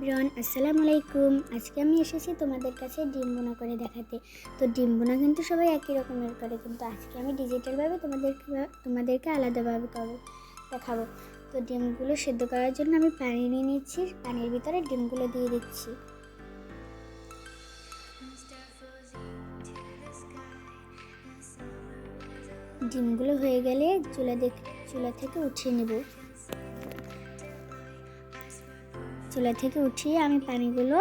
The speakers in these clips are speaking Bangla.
ব্রন আসসালামু আলাইকুম। আজকে আমি এসেছি তোমাদের কাছে ডিম বোনা করে দেখাতে। তো ডিম বোনা কিন্তু সবাই একই রকমের করে, কিন্তু আজকে আমি ডিজিটালভাবে তোমাদেরকে তোমাদেরকে আলাদাভাবে করব দেখাবো। তো ডিমগুলো সেদ্ধ করার জন্য আমি পানি নিয়ে নিচ্ছি, পানির ভিতরে ডিমগুলো দিয়ে দিচ্ছি। ডিমগুলো হয়ে গেলে চুলা দেখ চুলা থেকে উঠিয়ে নেব। চুলা থেকে উঠিয়ে আমি পানিগুলো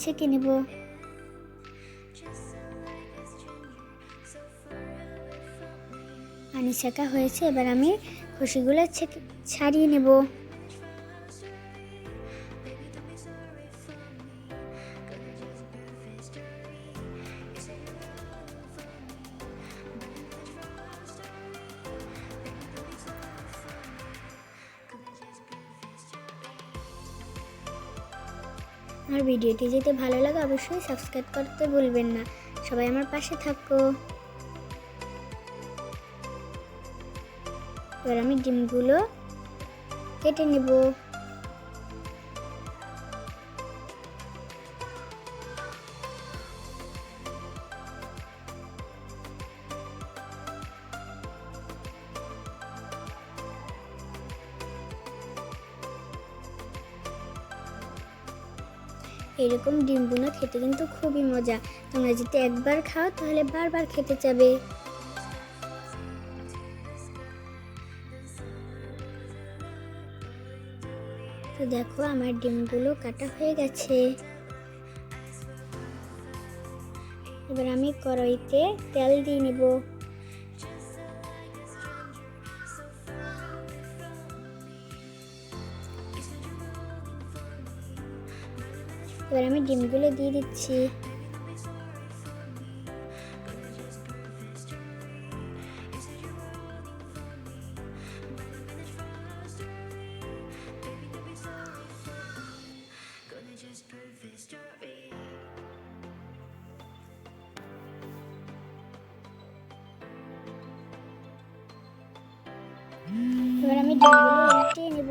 ছেঁকে নেব। পানি ছেঁকা হয়েছে, এবার আমি খুশিগুলো ছেঁকে ছাড়িয়ে নেব। আমার ভিডিওটি যেতে ভালো লাগে অবশ্যই সাবস্ক্রাইব করতে ভুলবেন না। সবাই আমার পাশে থাকো। এবার আমি ডিমগুলো কেটে নেব। এরকম ডিম বোনা খেতে কিন্তু খুবই মজা। তোমরা যদি একবার খাও, তাহলে বারবার খেতে চাবে। তো দেখো, আমার ডিমগুলো কাটা হয়ে গেছে। এবার আমি কড়াইতে তেল দিয়ে নেব। এবার আমি ডিমগুলো দিয়ে দিচ্ছি। এবার আমি ডিমগুলো উল্টিয়ে নেব।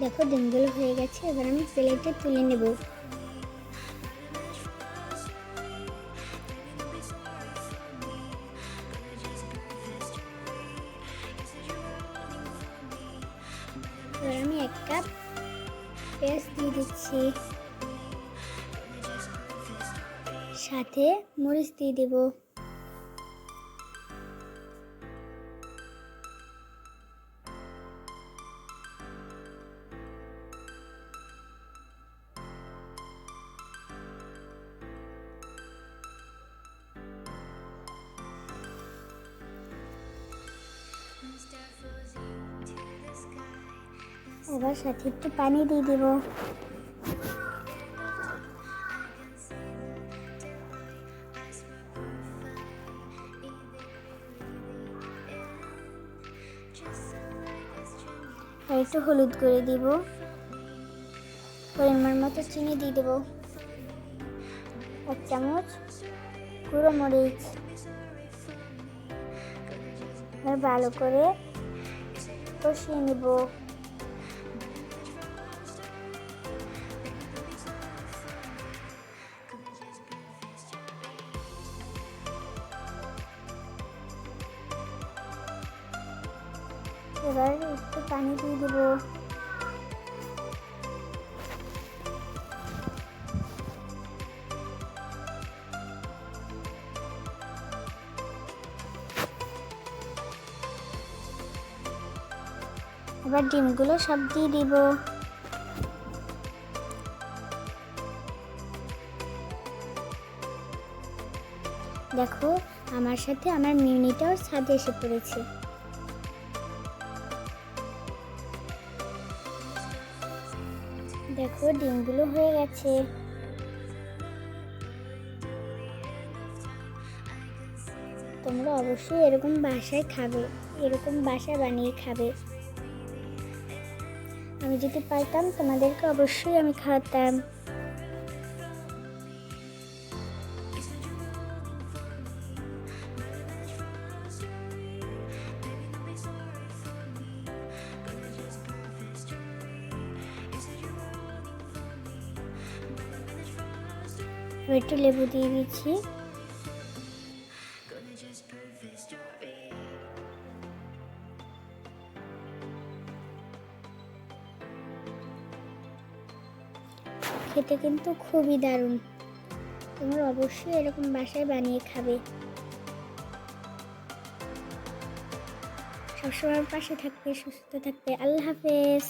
দেখো, ডিমগুলো হয়ে গেছে, এবার আমি প্লেটে তুলে নেব। এবার আমি এক কাপ পেঁয়াজ দিয়ে দিচ্ছি। সাথে মরিচ দিয়ে দেবো। এবার সাথে একটু পানি দিয়ে দেব। আর একটু হলুদ করে দিব। পরিমাণ মতো চিনি দিয়ে দেব। এক চামচ গুঁড়ো মরিচ। আর ভালো করে কষিয়ে নেব। এবার একটু পানি দিয়ে দেবো। এবার ডিমগুলো সব দিয়ে দিব। দেখো, আমার সাথে আমার মিনিটাও ছাদে এসে পড়েছে। দেখো, ডিমগুলো হয়ে গেছে। তোমরা অবশ্যই এরকম বাসায় খাবে, এরকম বাসা বানিয়ে খাবে। আমি যদি পারতাম, তোমাদেরকে অবশ্যই আমি খাওয়াতাম। একটু লেবু দিয়ে দিচ্ছি। খেতে কিন্তু খুবই দারুণ। তোমরা অবশ্যই এরকম বাসায় বানিয়ে খাবে। সবসময় পাশে থাকবে, সুস্থ থাকবে। আল্লাহ হাফেজ।